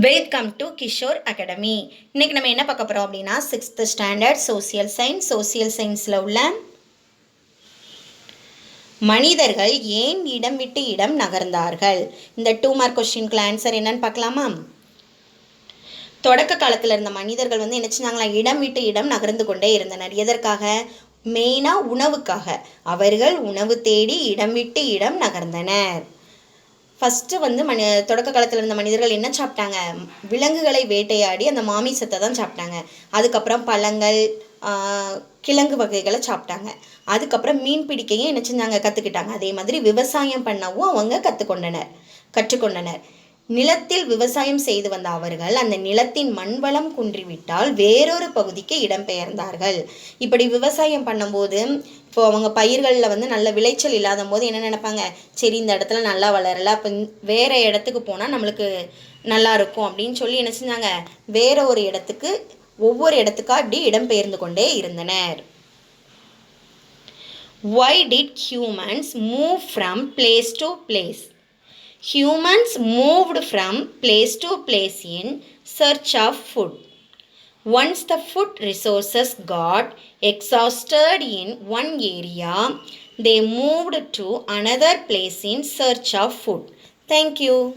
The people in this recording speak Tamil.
வெல்கம் டு கிஷோர் அகாடமி இன்றைக்கி நம்ம என்ன பார்க்க போகிறோம் அப்படின்னா sixth standard social science social சயின்ஸில் உள்ள மனிதர்கள் ஏன் இடம் விட்டு இடம் நகர்ந்தார்கள்? இந்த டூ மார்க் கொஸ்டினுக்குள்ள ஆன்சர் என்னன்னு பார்க்கலாமா? தொடக்க காலத்தில் இருந்த மனிதர்கள் வந்து என்ன செஞ்சாங்களா? இடம் விட்டு இடம் நகர்ந்து கொண்டே இருந்தனர். எதற்காக? மெயினாக உணவுக்காக. அவர்கள் உணவு தேடி இடம் விட்டு இடம் நகர்ந்தனர். ஃபஸ்ட்டு வந்து மனி தொடக்க காலத்தில் இருந்த மனிதர்கள் என்ன சாப்பிட்டாங்க? விலங்குகளை வேட்டையாடி அந்த மாமிசத்தை தான் சாப்பிட்டாங்க. அதுக்கப்புறம் பழங்கள் கிழங்கு வகைகளை சாப்பிட்டாங்க. அதுக்கப்புறம் மீன் பிடிக்கையும் என்ன செஞ்சாங்க? கற்றுக்கிட்டாங்க அதே மாதிரி விவசாயம் பண்ணவும் அவங்க கற்றுக்கொண்டனர் கற்றுக்கொண்டனர். நிலத்தில் விவசாயம் செய்து வந்த அவர்கள் அந்த நிலத்தின் மண்வளம் குன்றிவிட்டால் வேறொரு பகுதிக்கு இடம்பெயர்ந்தார்கள். இப்படி விவசாயம் பண்ணும்போது இப்போ அவங்க பயிர்களில் வந்து நல்ல விளைச்சல் இல்லாத போது என்ன நினைப்பாங்க? சரி இந்த இடத்துல நல்லா வளரல அப்போ வேறு இடத்துக்கு போனால் நம்மளுக்கு நல்லா இருக்கும் அப்படின்னு சொல்லி என்ன செஞ்சாங்க? வேற ஒரு இடத்துக்கு ஒவ்வொரு இடத்துக்கா அப்படி இடம்பெயர்ந்து கொண்டே இருந்தனர். Why did humans move from place to place Humans moved from place to place in search of food. Once the food resources got exhausted in one area, they moved to another place in search of food. Thank you.